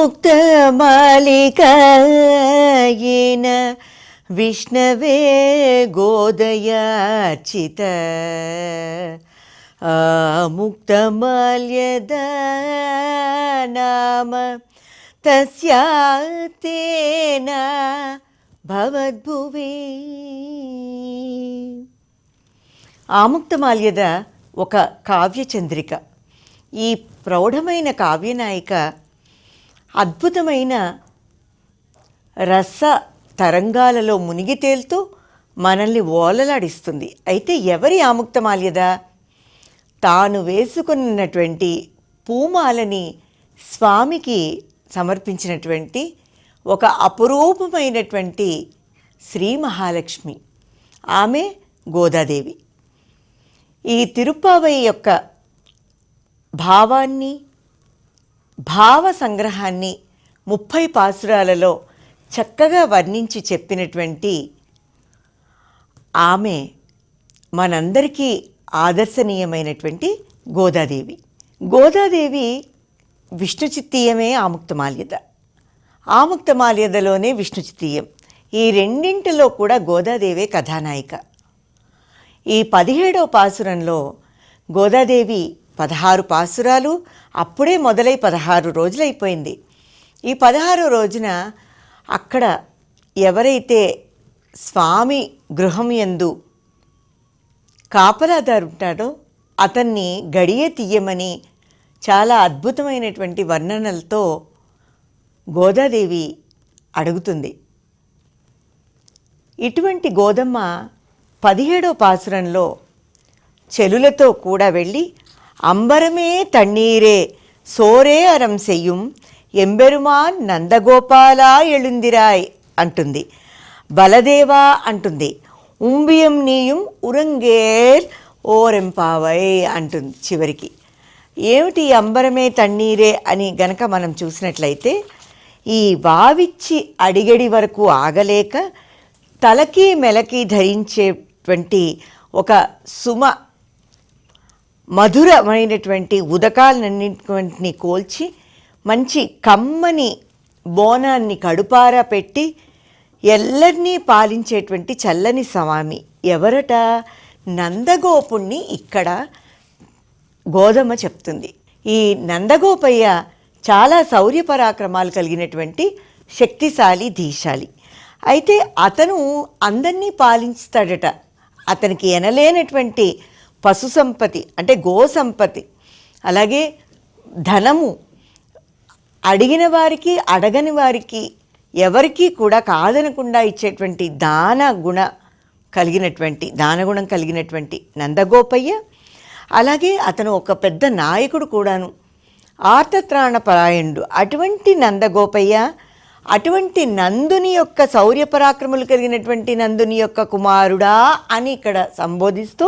आमुक्तमालिकायेन विष्णवे गोदयार्चित आमुक्तमाल्यदा नाम तस्या तेन भवद्भुवि ఆముక్తమాల్యద ఒక కావ్యచంద్రిక ఈ ప్రౌఢమైన కావ్యనాయిక అద్భుతమైన రస తరంగాలలో మునిగి తేలుతూ మనల్ని ఓలలాడిస్తుంది. అయితే ఎవరి ఆముక్తమాల్యద తాను వేసుకున్నటువంటి పూమాలని స్వామికి సమర్పించినటువంటి ఒక అపురూపమైనటువంటి శ్రీ మహాలక్ష్మి. ఆమె గోదాదేవి. ఈ తిరుప్పావై యొక్క భావాన్ని భావ సంగ్రహాన్ని ముప్పై పాసురాలలో చక్కగా వర్ణించి చెప్పినటువంటి ఆమె మనందరికీ ఆదర్శనీయమైనటువంటి గోదాదేవి. గోదాదేవి విష్ణు చిత్తీయమే ఆముక్తమాల్యద ఆముక్తమాల్యదలోనే విష్ణు చిత్తీయం. ఈ రెండింటిలో కూడా గోదాదేవే కథానాయిక. ఈ పదిహేడవ పాసురంలో గోదాదేవి పదహారు పాసురాలు అప్పుడే మొదలై పదహారు రోజులైపోయింది. ఈ పదహారో రోజున అక్కడ ఎవరైతే స్వామి గృహం ఎందు కాపలాదారు ఉంటాడో అతన్ని గడియ తీయమని చాలా అద్భుతమైనటువంటి వర్ణనలతో గోదాదేవి అడుగుతుంది. ఇటువంటి గోదమ్మ పదిహేడో పాసురంలో చెలులతో కూడా వెళ్ళి అంబరమే తన్నీరే సోరే అరం సెయ్யும் ఎంబెరుమాన్ నందగోపాలా ఎళుందిరాయ్ అంటుంది బలదేవా అంటుంది ఉంబియం నీయం ఉరంగేర్ ఓరెంపావై అంటుంది చివరికి ఏమిటి అంబరమే తన్నీరే అని గనక మనం చూసినట్లయితే ఈ వావిచ్చి అడిగడి వరకు ఆగలేక తలకి మెలకి ధరించేటువంటి ఒక సుమ మధురమైనటువంటి ఉదకాలన్నింటిని కోల్చి మంచి కమ్మని బోనాన్ని కడుపారా పెట్టి ఎల్లరినీ పాలించేటువంటి చల్లని స్వామి ఎవరట? నందగోపుణ్ణి ఇక్కడ గోధుమ చెప్తుంది. ఈ నందగోపయ్య చాలా శౌర్యపరాక్రమాలు కలిగినటువంటి శక్తిశాలి ధీశాలి. అయితే అతను అందరినీ పాలించుతాడట. అతనికి ఎనలేనటువంటి పశు సంపతి అంటే గో సంపతి. అలాగే ధనము అడిగిన వారికి అడగని వారికి ఎవరికీ కూడా కాదనకుండా ఇచ్చేటువంటి దాన గుణ కలిగినటువంటి దానగుణం కలిగినటువంటి నందగోపయ్య అలాగే అతను ఒక పెద్ద నాయకుడు కూడాను. ఆర్తత్రాణ పరాయణుడు. అటువంటి నందగోపయ్య అటువంటి నందుని యొక్క శౌర్యపరాక్రములు కలిగినటువంటి నందుని యొక్క కుమారుడా అని ఇక్కడ సంబోధిస్తూ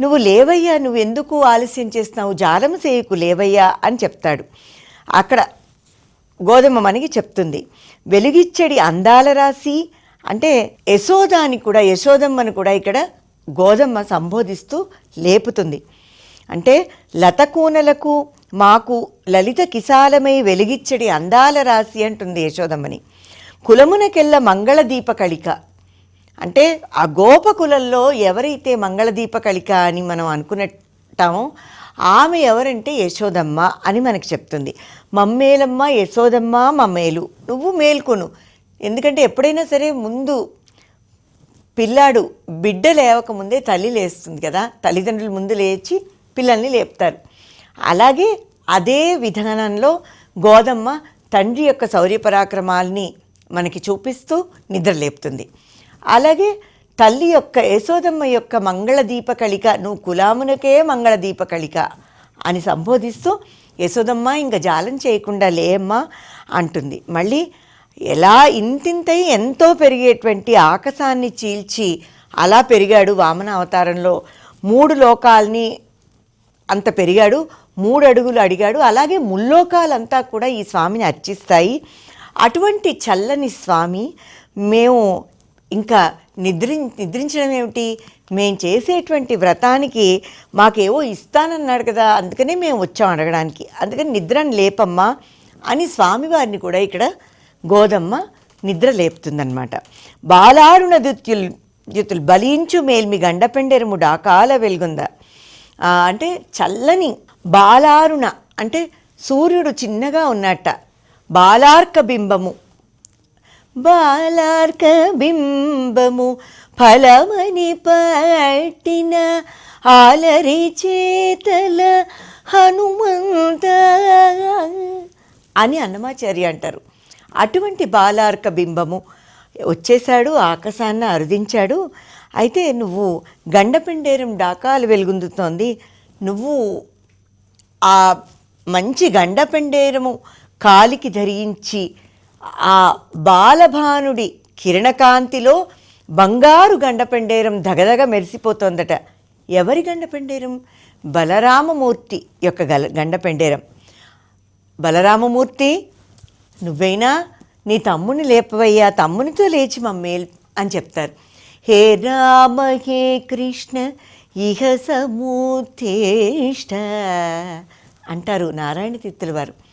నువ్వు లేవయ్యా నువ్వు ఎందుకు ఆలస్యం చేస్తున్నావు? జాలము సేయకు లేవయ్యా అని చెప్తాడు. అక్కడ గోధుమ మనకి చెప్తుంది. వెలుగిచ్చడి అందాల రాశి అంటే యశోదాని కూడా యశోదమ్మని కూడా ఇక్కడ గోధమ్మ సంబోధిస్తూ లేపుతుంది. అంటే లతకూనలకు మాకు లలిత కిసాలమై వెలిగిచ్చడి అందాల రాశి అంటుంది యశోదమ్మని. కులమునకెల్ల మంగళదీప కళిక. అంటే ఆ గోపకులల్లో ఎవరైతే మంగళదీప కళిక అని మనం అనుకున్నట్టామో ఆమె ఎవరంటే యశోదమ్మ అని మనకు చెప్తుంది. మమ్మేలమ్మ యశోదమ్మ మమ్మేలు. నువ్వు మేల్కొను. ఎందుకంటే ఎప్పుడైనా సరే ముందు పిల్లాడు బిడ్డ లేవకముందే తల్లి లేస్తుంది కదా. తల్లిదండ్రులు ముందు లేచి పిల్లల్ని లేపుతారు. అలాగే అదే విధానంలో గోదమ్మ తండ్రి యొక్క శౌర్య పరాక్రమాల్ని మనకి చూపిస్తూ నిద్ర లేపుతుంది అలాగే తల్లి యొక్క యశోదమ్మ యొక్క మంగళదీపకళిక నువ్వు కులామునకే మంగళదీపకళిక అని సంబోధిస్తూ యశోదమ్మ ఇంకా జాలం చేయకుండా లేమ్మా అంటుంది. మళ్ళీ ఎలా ఇంతింతై ఎంతో పెరిగేటువంటి ఆకాశాన్ని చీల్చి అలా పెరిగాడు వామన అవతారంలో. మూడు లోకాల్ని అంత పెరిగాడు మూడు అడుగులు అడిగాడు. అలాగే ముల్లోకాలంతా కూడా ఈ స్వామిని అర్చిస్తాయి. అటువంటి చల్లని స్వామి మేము ఇంకా నిద్రి నిద్రించడం ఏమిటి? మేము చేసేటువంటి వ్రతానికి మాకేవో ఇస్తానన్నాడు కదా అందుకనే మేము వచ్చాం అడగడానికి. అందుకని నిద్రను లేపమ్మా అని స్వామివారిని కూడా ఇక్కడ గోదమ్మ నిద్ర లేపుతుందన్నమాట. బాలారుణ దుత్యుల్ యుతులు బలించు మేల్మి గండపెండెరము డాకాల వెలుగుంద. అంటే చల్లని బాలారుణ అంటే సూర్యుడు చిన్నగా ఉన్నట్ట బాలార్క బింబము బాలార్క బింబము ఫలమని పట్టిన ఆలరి చేతల హనుమంత అని అన్నమాచార్య అంటారు. అటువంటి బాలార్క బింబము వచ్చేశాడు ఆకాశాన్ని అరుదించాడు. అయితే నువ్వు గండపిండేరం డాకాలు వెలుగుందుతోంది. నువ్వు ఆ మంచి గండపిండేరము కాలికి ధరించి ఆ బాలభానుడి కిరణకాంతిలో బంగారు గండపెండేరం దగదగ మెరిసిపోతోందట. ఎవరి గండపెండేరం? బలరామమూర్తి యొక్క గల గండపెండేరం. బలరామమూర్తి నువ్వైనా నీ తమ్ముని లేపవయ్యా తమ్మునితో లేచి మమ్మేల్ అని చెప్తారు. హే రామ హే కృష్ణ ఇహ సమూతేష్ట అంటారు నారాయణ తిత్తుల వారు.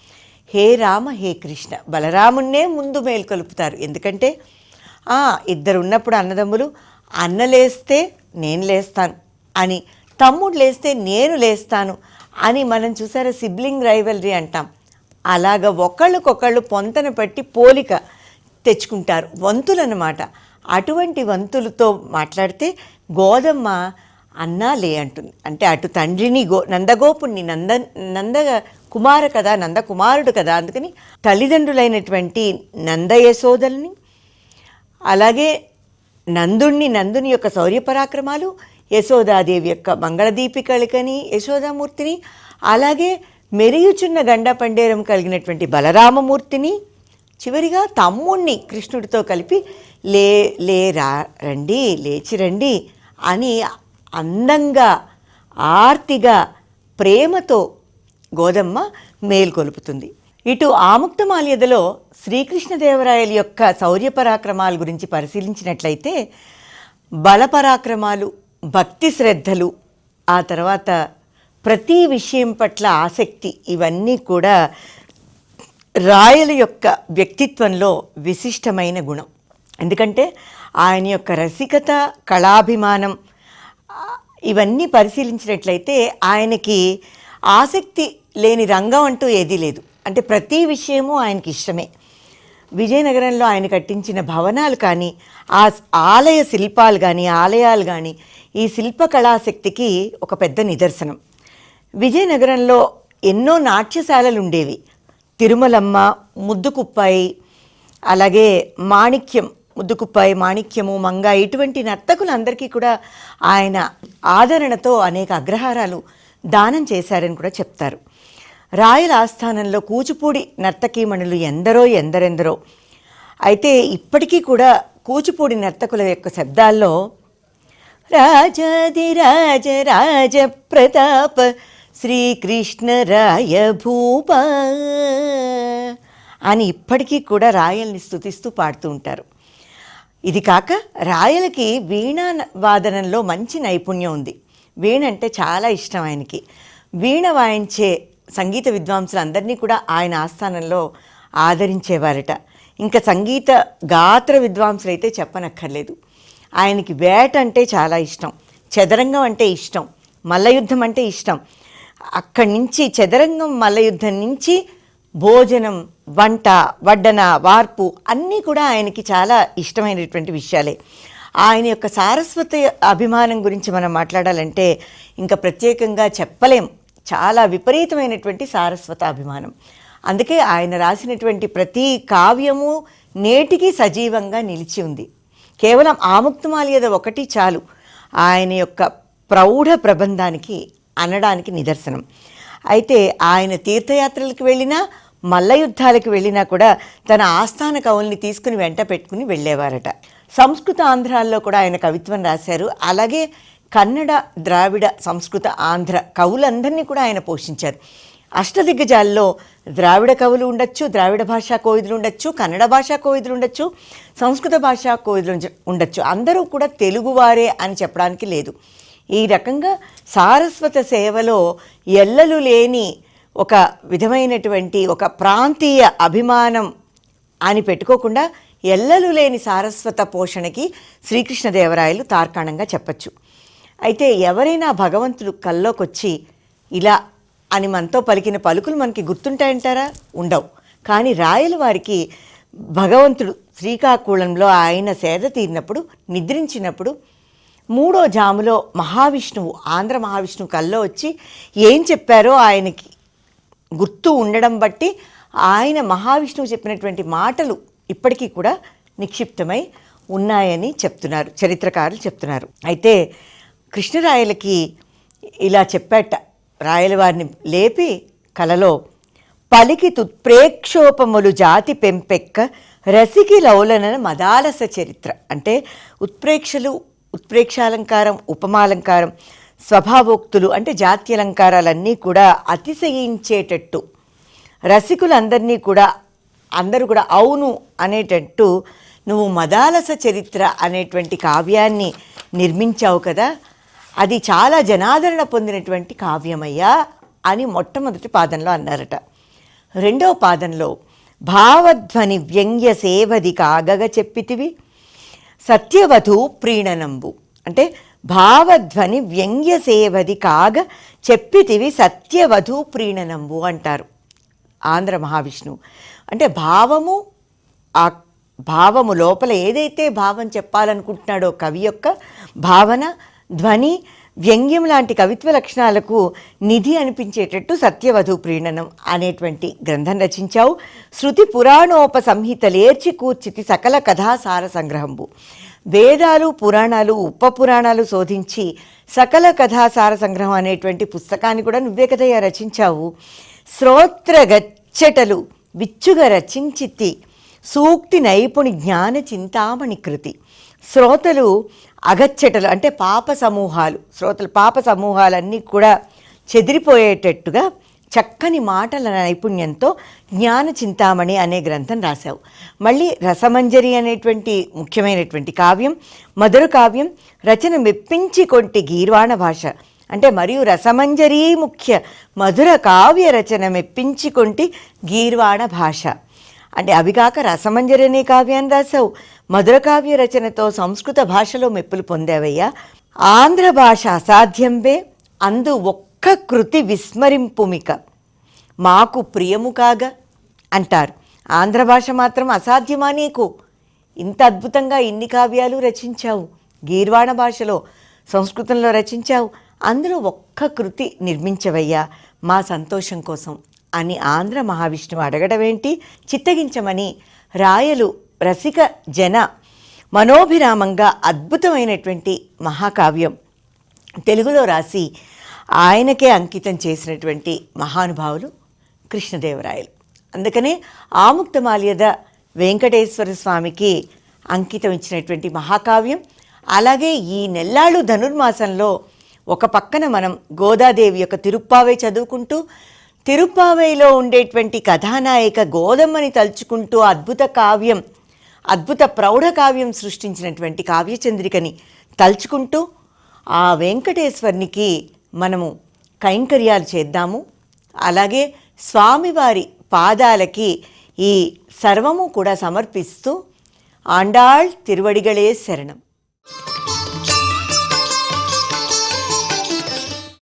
హే రామ హే కృష్ణ. బలరామున్నే ముందు మేల్కొలుపుతారు. ఎందుకంటే "ఆ, ఇద్దరు ఉన్నప్పుడు అన్నదమ్ములు అన్న లేస్తే నేను లేస్తాను అని తమ్ముడు లేస్తే నేను లేస్తాను అని మనం చూసారా సిబ్లింగ్ రైవలరీ అంటాం. అలాగ ఒకళ్ళకొకళ్ళు పొంతన పట్టి పోలిక తెచ్చుకుంటారు. వంతులు అన్నమాట అటువంటి వంతులతో మాట్లాడితే గోదమ్మ అన్నా లే అంటుంది. అంటే అటు తండ్రిని గో నందగోపుణ్ణి నంద నంద కుమార కదా నంద కుమారుడు కదా అందుకని తల్లిదండ్రులైనటువంటి నంద యశోదల్ని అలాగే నందుణ్ణి నందుని యొక్క శౌర్యపరాక్రమాలు యశోదాదేవి యొక్క మంగళదీపికళికని యశోదామూర్తిని అలాగే మెరియుచున్న గండ పండేరం కలిగినటువంటి బలరామమూర్తిని చివరిగా తమ్ముణ్ణి కృష్ణుడితో కలిపి లే లే రా రండి లేచి రండి అని అందంగా ఆర్తిగా ప్రేమతో గోదమ్మ మేల్కొలుపుతుంది ఇటు ఆముక్తమాల్యదలో శ్రీకృష్ణదేవరాయల యొక్క శౌర్యపరాక్రమాల గురించి పరిశీలించినట్లయితే బలపరాక్రమాలు భక్తి శ్రద్ధలు ఆ తర్వాత ప్రతి విషయం పట్ల ఆసక్తి ఇవన్నీ కూడా రాయల యొక్క వ్యక్తిత్వంలో విశిష్టమైన గుణం. ఎందుకంటే ఆయన యొక్క రసికత కళాభిమానం ఇవన్నీ పరిశీలించినట్లయితే ఆయనకి ఆసక్తి లేని రంగం అంటూ ఏదీ లేదు. అంటే ప్రతి విషయము ఆయనకి ఇష్టమే. విజయనగరంలో ఆయన కట్టించిన భవనాలు కానీ ఆ ఆలయ శిల్పాలు కానీ ఆలయాలు కానీ ఈ శిల్ప కళాశక్తికి ఒక పెద్ద నిదర్శనం. విజయనగరంలో ఎన్నో నాట్యశాలలు ఉండేవి. తిరుమలమ్మ ముద్దుకుప్పాయి అలాగే మాణిక్యం ముద్దుకుప్పాయి మాణిక్యము మంగ ఇటువంటి నర్తకులందరికీ కూడా ఆయన ఆదరణతో అనేక అగ్రహారాలు దానం చేశారని కూడా చెప్తారు. రాయల ఆస్థానంలో కూచిపూడి నర్తకీమణులు ఎందరో ఎందరెందరో. అయితే ఇప్పటికీ కూడా కూచిపూడి నర్తకుల యొక్క శబ్దాల్లో రాజాది రాజ రాజ ప్రతాప శ్రీకృష్ణ రాయ భూప అని ఇప్పటికీ కూడా రాయల్ని స్తుతిస్తూ పాడుతూ ఉంటారు. ఇది కాక రాయలకి వీణా వాదనంలో మంచి నైపుణ్యం ఉంది. వీణ అంటే చాలా ఇష్టం ఆయనకి. వీణ వాయించే సంగీత విద్వాంసులందరినీ కూడా ఆయన ఆస్థానంలో ఆదరించేవారట. ఇంకా సంగీత గాత్ర విద్వాంసులు అయితే చెప్పనక్కర్లేదు. ఆయనకి వేట అంటే చాలా ఇష్టం. చదరంగం అంటే ఇష్టం. మల్లయుద్ధం అంటే ఇష్టం. అక్కడి నుంచి చదరంగం మల్లయుద్ధం నుంచి భోజనం వంట వడ్డన వార్పు అన్నీ కూడా ఆయనకి చాలా ఇష్టమైనటువంటి విషయాలే. ఆయన యొక్క సారస్వత అభిమానం గురించి మనం మాట్లాడాలంటే ఇంకా ప్రత్యేకంగా చెప్పలేం. చాలా విపరీతమైనటువంటి సారస్వత అభిమానం. అందుకే ఆయన రాసినటువంటి ప్రతి కావ్యము నేటికి సజీవంగా నిలిచి ఉంది. కేవలం ఆముక్తమాల్యద ఒకటి చాలు. ఆయన యొక్క ప్రౌఢ ప్రబంధానికి అనడానికి నిదర్శనం. అయితే ఆయన తీర్థయాత్రలకు వెళ్ళినా మల్ల యుద్ధాలకు వెళ్ళినా కూడా తన ఆస్థాన కవుల్ని తీసుకుని వెంట పెట్టుకుని వెళ్ళేవారట. సంస్కృత ఆంధ్రాల్లో కూడా ఆయన కవిత్వం రాశారు. అలాగే కన్నడ ద్రావిడ సంస్కృత ఆంధ్ర కవులందరినీ కూడా ఆయన పోషించారు. అష్టదిగ్గజాల్లో ద్రావిడ కవులు ఉండొచ్చు ద్రావిడ భాషా కోవిదులు ఉండొచ్చు కన్నడ భాషా కోవిదులు ఉండొచ్చు సంస్కృత భాషా కోవిదులు ఉండొచ్చు. అందరూ కూడా తెలుగువారే అని చెప్పడానికి లేదు. ఈ రకంగా సారస్వత సేవలో ఎల్లలు లేని ఒక విధమైనటువంటి ఒక ప్రాంతీయ అభిమానం అని పెట్టుకోకుండా ఎల్లలు లేని సారస్వత పోషణకి శ్రీకృష్ణదేవరాయలు తార్కాణంగా చెప్పచ్చు. అయితే ఎవరైనా భగవంతుడు కల్లోకొచ్చి ఇలా అని మనతో పలికిన పలుకులు మనకి గుర్తుంటాయంటారా? ఉండవు. కానీ రాయల వారికి భగవంతుడు శ్రీకాకుళంలో ఆయన సేద తీరినప్పుడు నిద్రించినప్పుడు మూడో జాములో మహావిష్ణువు ఆంధ్ర మహావిష్ణువు కల్లో వచ్చి ఏం చెప్పారో ఆయనకి గుర్తు ఉండడం బట్టి ఆయన మహావిష్ణువు చెప్పినటువంటి మాటలు ఇప్పటికీ కూడా నిక్షిప్తమై ఉన్నాయని చెప్తున్నారు చరిత్రకారులు చెప్తున్నారు. అయితే కృష్ణరాయలకి ఇలా చెప్పాట రాయల వారిని లేపి కలలో పలికి తుత్ప్రేక్షోపములు జాతి పెంపెక్క రసికి లౌలన మదాలస చరిత్ర. అంటే ఉత్ప్రేక్షలు ఉత్ప్రేక్షాలంకారం ఉపమాలంకారం స్వభావోక్తులు అంటే జాతి అలంకారాలన్నీ కూడా అతిశయించేటట్టు రసికులందరినీ కూడా అందరూ కూడా అవును అనేటట్టు నువ్వు మదాలస చరిత్ర అనేటువంటి కావ్యాన్ని నిర్మించావు కదా అది చాలా జనాదరణ పొందినటువంటి కావ్యమయ్యా అని మొట్టమొదటి పాదంలో అన్నారట. రెండవ పాదంలో భావధ్వని వ్యంగ్య సేవది కాగగ చెప్పితివి సత్యవధు ప్రీణనంబు. అంటే భావధ్వని వ్యంగ్య సేవది కాగ చెప్పితివి సత్యవధు ప్రీణనంబు అంటారు ఆంధ్ర మహావిష్ణువు. అంటే భావము ఆ భావము లోపల ఏదైతే భావం చెప్పాలనుకుంటున్నాడో కవి యొక్క భావన ధ్వని వ్యంగ్యం లాంటి కవిత్వ లక్షణాలకు నిధి అనిపించేటట్టు సత్యవధు ప్రీణనం అనేటువంటి గ్రంథం రచించావు. శృతి పురాణోప సంహితలేర్చి కూర్చితి సకల కథాసార సంగ్రహంబు. వేదాలు పురాణాలు ఉప పురాణాలు శోధించి సకల కథాసార సంగ్రహం అనేటువంటి పుస్తకాన్ని కూడా నువ్వే కథయ్యా రచించావు. శ్రోత్రగచ్చటలు విచ్చుగా రచించితి. సూక్తి నైపుణి జ్ఞాన చింతామణి కృతి. శ్రోతలు అగచ్చటలు అంటే పాప సమూహాలు శ్రోతలు పాప సమూహాలన్నీ కూడా చెదిరిపోయేటట్టుగా చక్కని మాటల నైపుణ్యంతో జ్ఞాన చింతామణి అనే గ్రంథం రాశావు. మళ్ళీ రసమంజరి అనేటువంటి ముఖ్యమైనటువంటి కావ్యం మధుర కావ్యం రచన మెప్పించి కొంటి గీర్వాణ భాష. అంటే మరియు రసమంజరి ముఖ్య మధుర కావ్య రచన మెప్పించి కొంటి గీర్వాణ భాష. అంటే అవి కాక రసమంజరి అనే కావ్యాన్ని రాశావు. మధురకావ్య రచనతో సంస్కృత భాషలో మెప్పులు పొందావయ్యా. ఆంధ్ర భాష అసాధ్యంబే అందు ఒక్క కృతి విస్మరింపుమిక. మాకు ప్రియము కాగా అంటారు. ఆంధ్ర భాష మాత్రం అసాధ్యమా నీకు? ఇంత అద్భుతంగా ఇన్ని కావ్యాలు రచించావు. గీర్వాణ భాషలో సంస్కృతంలో రచించావు. అందులో ఒక్క కృతి నిర్మించవయ్యా మా సంతోషం కోసం అని ఆంధ్ర మహావిష్ణువు అడగడం ఏంటి చిత్తగించమని రాయలు రసిక జన మనోభిరామంగా అద్భుతమైనటువంటి మహాకావ్యం. తెలుగులో రాసి ఆయనకే అంకితం చేసినటువంటి మహానుభావులు కృష్ణదేవరాయలు. అందుకనే ఆముక్తమాల్యద వెంకటేశ్వర స్వామికి అంకితం ఇచ్చినటువంటి మహాకావ్యం అలాగే ఈ నెల్లాళ్ళు ధనుర్మాసంలో ఒక పక్కన మనం గోదాదేవి యొక్క తిరుప్పావై చదువుకుంటూ తిరుప్పావైలో ఉండేటువంటి కథానాయిక గోదమ్మని తలుచుకుంటూ అద్భుత కావ్యం అద్భుత ప్రౌఢ కావ్యం సృష్టించినటువంటి కావ్యచంద్రికని తలుచుకుంటూ ఆ వెంకటేశ్వరునికి మనము కైంకర్యాలు చేద్దాము. అలాగే స్వామివారి పాదాలకి ఈ సర్వము కూడా సమర్పిస్తూ ఆండాళ్ తిరువడిగళే శరణం.